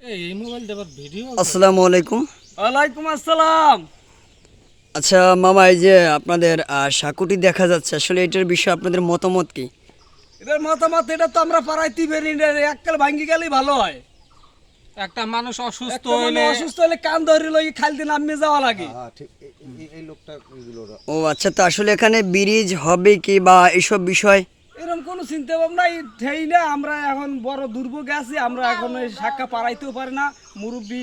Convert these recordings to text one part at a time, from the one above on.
এই এই মোবাইল দেবার ভিডিও আসসালামু আলাইকুম। ওয়ালাইকুম আসসালাম। আচ্ছা মামা এই যে আপনাদের সাকুটি দেখা যাচ্ছে আসলে এটার বিষয়ে আপনাদের মতামত কি? এটার মতামত এটা তো আমরা পাড়াইতে পারি এককাল ভাঙ্গি গেলেই ভালো হয়। একটা মানুষ অসুস্থ হইলে অসুস্থ হলে কান ধরে লই খাল দিন নামিয়ে যাওয়া লাগে। হ্যাঁ ঠিক এই- লোকটা ও আচ্ছা তো আসলে এখানে ব্রিজ হবে কি বা এইসব বিষয়? এরকম কোনো চিন্তা ভাবনা ঠেই না। আমরা এখন বড় দুর্ভোগে আছি আমরা এখন ওই শাখা পাড়াইতেও পারি না। মুরব্বী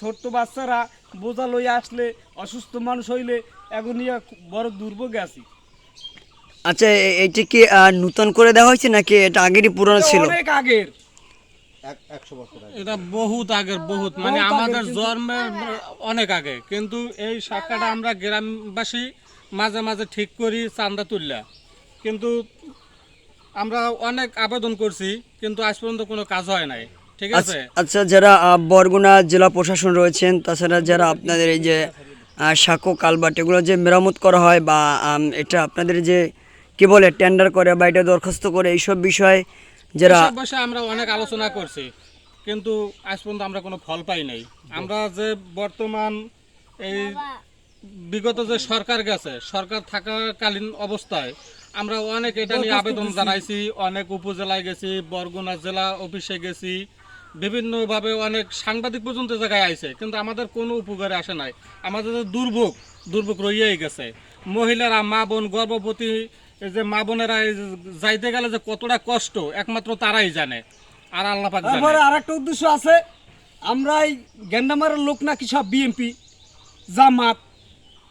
ছোট্ট বাচ্চারা বোঝা লইয়া আসলে অসুস্থ মানুষ হইলে এখন বড় দুর্ভোগে আছি। আচ্ছা এ- এইটা কি নূতন করে দেওয়া হয়েছে নাকি এটা আগেরই পুরনো ছিল? অনেক আগের। এক একশো বছর এটা বহুত আগের বহুত। মানে আমাদের জন্মের অনেক আগে। কিন্তু এই শাখাটা আমরা গ্রামবাসী মাঝে মাঝে ঠিক করি চান্দা তুললা কিন্তু আমরা অনেক আবেদন করছি কিন্তু আজ পর্যন্ত কোনো কাজ হয় নাই। ঠিক আচ্ছা আছে? আচ্ছা যারা বরগুনা জেলা প্রশাসন রয়েছেন তাছাড়া যারা আপনাদের এই যে সাঁকো কালবাট এগুলো যে মেরামত করা হয় বা এটা আপনাদের যে কি বলে টেন্ডার করে বা এটা দরখাস্ত করে এইসব বিষয়ে যারা বিষয়ে আমরা অনেক আলোচনা করছি কিন্তু আজ পর্যন্ত আমরা কোনো ফল পাই নাই। আমরা যে বর্তমান এই বিগত যে সরকার গেছে সরকার থাকাকালীন অবস্থায় আমরা অনেক এটা নিয়ে আবেদন জানাইছি অনেক উপজেলায় গেছি বরগুনা জেলা অফিসে গেছি বিভিন্নভাবে অনেক সাংবাদিক পর্যন্ত জায়গায় আইছে কিন্তু আমাদের কোনো উপকারে আসে নাই। আমাদের দুর্ভোগ দুর্ভোগ রইয়াই গেছে। মহিলারা মা বোন গর্ভবতী এই যে মা বোনেরা যাইতে গেলে যে কতটা কষ্ট একমাত্র তারাই জানে আর আল্লাহ পাক তারপরে আর একটা উদ্দেশ্য আছে আমরা এই গেন্ডামারের লোক নাকি সব বিএমপি জামাত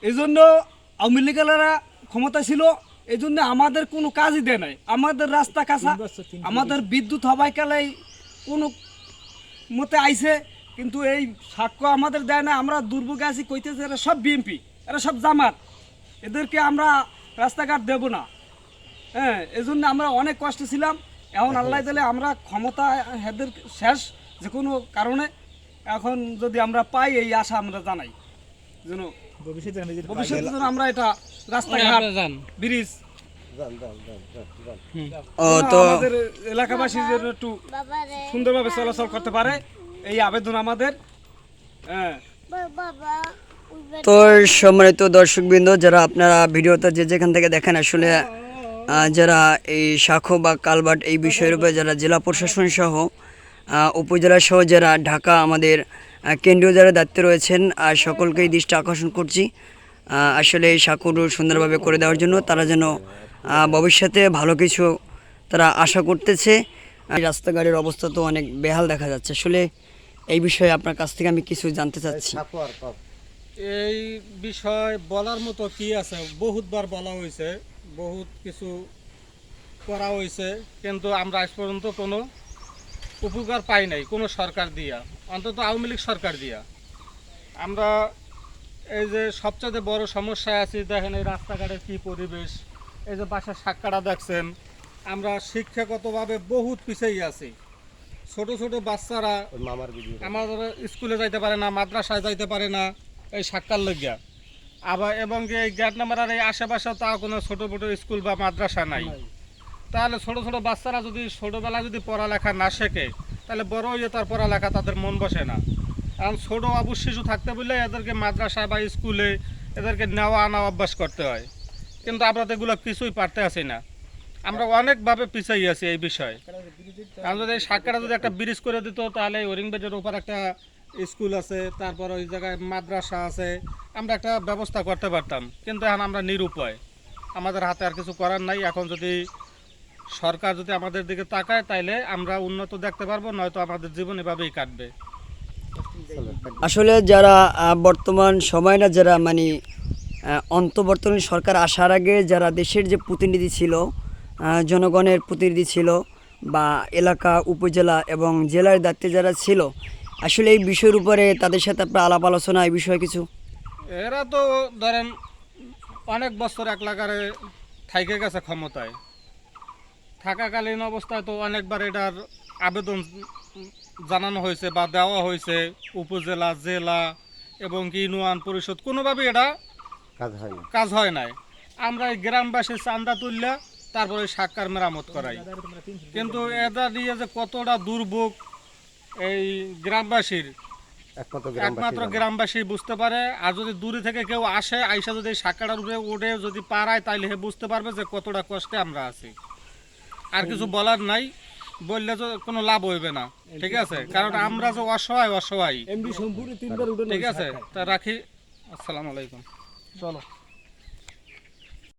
এই জন্য আওয়ামী লীগেরা ক্ষমতা ছিল এই জন্য আমাদের কোনো কাজই দেয় নাই। আমাদের রাস্তা কাঁচা আমাদের বিদ্যুৎ হবাই কালে কোনো মতে আইছে কিন্তু এই সাক্ষ্য আমাদের দেয় না আমরা দুর্ভোগে আছি কইতেছে এরা সব বিএমপি এরা সব জামাত। এদেরকে আমরা রাস্তাঘাট দেব না। হ্যাঁ এই জন্য আমরা অনেক কষ্ট ছিলাম। এখন আল্লাহ দিলে আমরা ক্ষমতা এদের শেষ যে কোনো কারণে। এখন যদি আমরা পাই এই আশা আমরা জানাই। যেন ভবিষ্যতে যেন আমরা এটা রাস্তাঘাট। ব্রিজ। ও তো আমাদের এলাকাবাসী যেন একটু সুন্দরভাবে চলাচল করতে পারে এই আবেদন আমাদের। হ্যাঁ। তো সম্মানিত দর্শকবৃন্দ যারা আপনারা ভিডিওতে যে যেখান থেকে দেখেন আসলে যারা এই শাখো বা কালবাট এই বিষয়ের উপরে যারা জেলা প্রশাসন সহ আহ, উপজেলা সহ যারা ঢাকা আমাদের কেন্দ্রীয় যারা দায়িত্বে রয়েছেন আর সকলকেই দৃষ্টি আকর্ষণ করছি। আসলে এই সাঁকোর সুন্দরভাবে করে দেওয়ার জন্য তারা যেন ভবিষ্যতে ভালো কিছু তারা আশা করতেছে। রাস্তাঘাটের অবস্থা তো অনেক বেহাল দেখা যাচ্ছে। আসলে এই বিষয়ে আপনার কাছ থেকে আমি কিছু জানতে চাচ্ছি। এই বিষয় বলার মতো কি আছে? বহুতবার বলা হয়েছে, বহুত কিছু করা হয়েছে, কিন্তু আমরা আজ পর্যন্ত কোনো উপকার পাই নাই, কোনো সরকার দিয়া, অন্তত আওয়ামী লীগ সরকার দিয়া। আমরা এই যে সবচেয়ে বড় সমস্যায় আছি দেখেন এই রাস্তাঘাটের কি পরিবেশ। এই যে বাসার সাক্ষাটা দেখছেন আমরা শিক্ষাগতভাবে বহুত পিছিয়ে আছি। ছোট ছোট বাচ্চারা মামার আমাদের স্কুলে যাইতে পারে না মাদ্রাসায় যাইতে পারে না এই সাক্ষার লইয়া আবার এবং এই গেট নাম্বারের এই আশেপাশে তাও কোনো ছোট মোটো স্কুল বা মাদ্রাসা নাই। তাহলে ছোট ছোট বাচ্চারা যদি ছোটবেলায় যদি পড়ালেখা না শেখে তাহলে বড় হয়ে তার পড়ালেখা তাদের মন বসে না। কারণ ছোট অবুজ শিশু থাকতে বললে এদেরকে মাদ্রাসা বা স্কুলে এদেরকে নেওয়া, আনা অভ্যাস করতে হয়। কিন্তু আমরা তো এগুলো কিছুই পারতে আছি না। আমরা অনেকভাবে পিছিয়ে আছি এই বিষয়ে। কারণ যদি সাক্ষাটা যদি একটা ব্রিজ করে দিত, তাহলে এই ওরিং বেডের উপর একটা স্কুল আছে, তারপর ওই জায়গায় মাদ্রাসা আছে, আমরা একটা ব্যবস্থা করতে পারতাম। কিন্তু এখন আমরা নিরুপায়। আমাদের হাতে আর কিছু করার নাই। এখন যদি সরকার যদি আমাদের দিকে তাকায়, তাইলে আমরা উন্নত দেখতে পারব, নয়তো আমাদের জীবন এভাবেই কাটবে। আসলে যারা বর্তমান সময় না যারা মানে অন্তর্বর্তমান সরকার আসার আগে যারা দেশের যে প্রতিনিধি ছিল জনগণের প্রতিনিধি ছিল বা এলাকা, উপজেলা এবং জেলার দায়িত্বে যারা ছিল, আসলে এই বিষয়ের উপরে তাদের সাথে আপনার আলাপ আলোচনা, এই বিষয়ে কিছু? এরা তো ধরেন অনেক বছর এক লাগারে থাইকে গেছে ক্ষমতায়। থাকাকালীন অবস্থায় তো অনেকবার এটার আবেদন জানানো হয়েছে বা দেওয়া হয়েছে উপজেলা জেলা এবং কি ইউনিয়ন পরিষদ কোনোভাবে এটা কাজ হয় কাজ হয় নাই। আমরা এই গ্রামবাসীর চান্দা তুললে তারপরে সাক্ষার মেরামত করাই। কিন্তু এটা নিয়ে যে কতটা দুর্ভোগ এই গ্রামবাসীর একমাত্র গ্রামবাসী গ্রামবাসী বুঝতে পারে আর যদি দূরে থেকে কেউ আসে আইসা যদি এই সাক্কাটার উপরে উঠে যদি পারায় তাইলে হে বুঝতে পারবে যে কতটা কষ্টে আমরা আছি। আর কিছু বলার নাই। বললে তো কোনো লাভ হইবে না। ঠিক আছে? কারণ আমরা যে অসহায় অসহায়। সম্পূর্ণ তিনবার উঠে ঠিক আছে? তা রাখি। আসসালামু আলাইকুম। চলো।